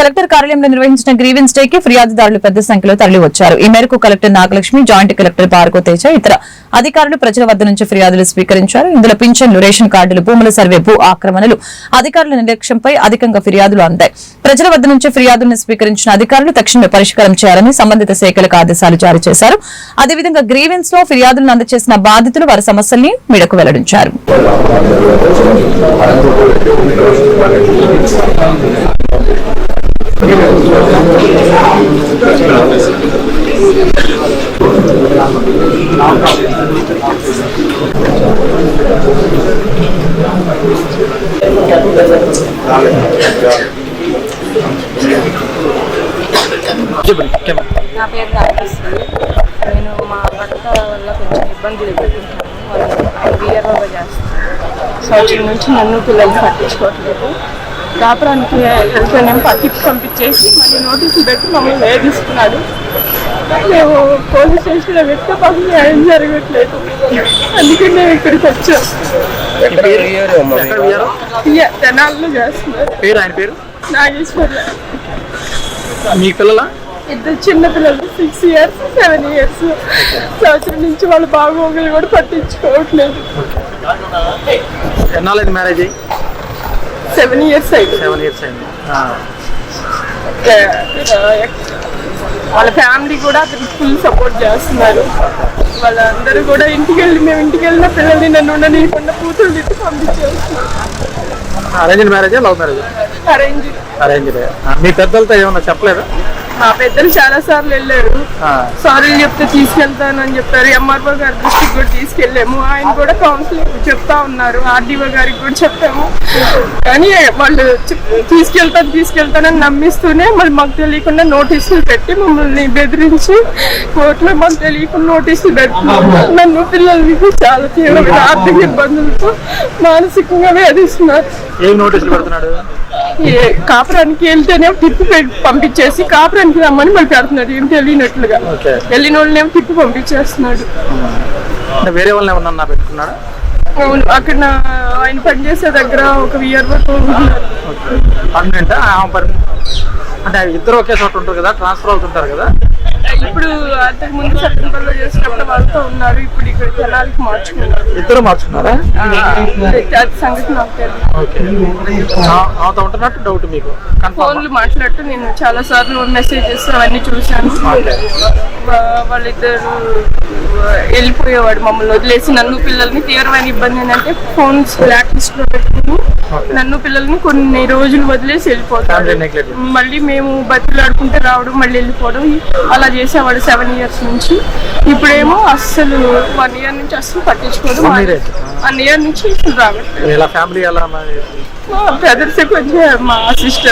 Collector కార్యాలయంలో నిర్వహించిన grievance day కి ఫిర్యాదుదారులు పెద్ద సంఖ్యలో తరలి వచ్చారు ఈ మేరకు collector Nagalakshmi joint collector Bhargava Teja ఇతర అధికారులు ప్రజల వద్ద నుంచి ఫిర్యాదులు స్వీకరించారు. ఇందులో పింఛన్లు రేషన్ కార్డులు భూముల సర్వే భూ ఆక్రమణలు అధికారుల నిర్లక్ష్యంపై అధికంగా ఫిర్యాదులు అందాయి. ప్రజల వద్ద నుంచి ఫిర్యాదులను స్వీకరించిన అధికారులు తక్షణమే పరిష్కారం చేయాలని సంబంధిత శాఖలకు ఆదేశాలు జారీ చేశారు. అదేవిధంగా గ్రీవెన్స్లో ఫిర్యాదులను అందజేసిన బాధితులు వారి సమస్యల్ని మీడకు వెల్లడించారు. నా పేరు రాకేశ్వరి నేను మా భర్త వల్ల కొంచెం ఇబ్బందులు ఎదుర్కొంటాను వాళ్ళు వీఆర్ఓగా చేస్తాను సంవత్సరం నుంచి నన్ను పిల్లలు పట్టించుకోవట్లేదు. కాపురానికి వెళ్తేనేమో పట్టించి పంపించేసి మళ్ళీ నోటీసులు పెట్టి మమ్మల్ని వేధిస్తున్నాడు మేము పోలీస్ స్టేషన్లో పెడితే మాకు న్యాయం జరగట్లేదు. అందుకే మేము ఇక్కడికి వచ్చాం. తెనాల్లో చేస్తున్నారు. పేరు ఆయన పేరు? మీ పిల్లల? ఇద్దరు చిన్న పిల్లలు సిక్స్ ఇయర్స్ సెవెన్ ఇయర్స్ సంవత్సరం నుంచి వాళ్ళ బాగోగులు కూడా పట్టించుకోవట్లేదు. ఎన్నాళ్ళైంది మ్యారేజ్ అయ్యి? సెవెన్ ఇయర్స్ అయింది సెవెన్ ఇయర్స్ అయింది ఆ. వాళ్ళ ఫ్యామిలీ కూడా అతనికి ఫుల్ సపోర్ట్ చేస్తున్నారు. వాళ్ళందరూ కూడా ఇంటికి వెళ్ళి మేము ఇంటికి వెళ్ళిన పిల్లల్ని నన్ను ఉండనీయకుండా కూతురు తిట్టి పంపించేస్తున్నారు. Arranged marriage love marriage arrange arranged మీ పెద్దలతో ఏమన్నా చెప్పలేదా? మా పెద్దలు చాలా సార్లు వెళ్ళారు. సారీ చెప్తే తీసుకెళ్తాను అని చెప్పారు. ఎంఆర్ఓ గారి దృష్టికి కూడా తీసుకెళ్ళాము. ఆయన కూడా కౌన్సిలింగ్ చెప్తా ఉన్నారు. ఆర్డీఓ గారికి కూడా చెప్పాము. కానీ వాళ్ళు తీసుకెళ్తాను తీసుకెళ్తానని నమ్మిస్తూనే మళ్ళీ మాకు తెలియకుండా నోటీసులు పెట్టి మమ్మల్ని బెదిరించి కోర్టులో మాకు తెలియకుండా నోటీసులు పెడుతున్నారు నన్ను పిల్లల్ని చాలా తీవ్రమైన ఆర్థిక ఇబ్బందులతో మానసికంగా వేధిస్తున్నారు. ఏం నోటీసులు పెడుతున్నాడు? కాపురానికి వెళ్తేనే తిప్పి పంపించేసి కాపురానికి రమ్మని మళ్ళీ పెడుతున్నాడు. ఏం తెలియనట్లుగా. ఓకే. వెళ్ళిన వాళ్ళనేమో తిప్పి పంపించేస్తున్నాడు. అంటే వేరే వాళ్ళని ఏమన్నా పెట్టుకున్నాడా అవును అక్కడ నా- ఆయన పనిచేసే దగ్గర ఒక విఆర్ఓ పర్మనెంట్? అంటే ఇద్దరు ఒకే చోట ఉంటారు కదా ట్రాన్స్ఫర్ అవుతుంటారు కదా? ఇప్పుడు అంతకు ముందు సెప్టెంబర్లో చేసినప్పుడు వాళ్ళతో ఉన్నారు ఇప్పుడు ఇక్కడ జనాలకి మార్చుకున్నారు. ఇద్దరు మార్చుకున్నారా? అది సంగతి నాకు తెలియదు. ఆమెతో ఉంటున్నట్టు డౌట్ మీకు? ఫోన్లు మాట్లాడుతూ నేను చాలా సార్లు మెసేజెస్ అవన్నీ చూశాను. వాళ్ళిద్దరు వెళ్ళిపోయేవాడు మమ్మల్ని వదిలేసి. నన్ను పిల్లల్ని తీవ్రమైన ఇబ్బంది ఏంటంటే ఫోన్స్ బ్లాక్ లిస్ట్లో పెట్టుకుని నన్ను పిల్లల్ని కొన్ని రోజులు వదిలేసి వెళ్ళిపోతాడు. మళ్ళీ మేము బతులాడుకుంటే రావడం మళ్ళీ వెళ్ళిపోవడం అలా చేసేవాడు సెవెన్ ఇయర్స్ నుంచి. ఇప్పుడేమో అస్సలు వన్ ఇయర్ నుంచి అస్సలు పట్టించుకోవడం. వన్ ఇయర్ నుంచి ఇప్పుడు రావట్లేదు. బ్రదర్స్ కొంచెం మా సిస్టర్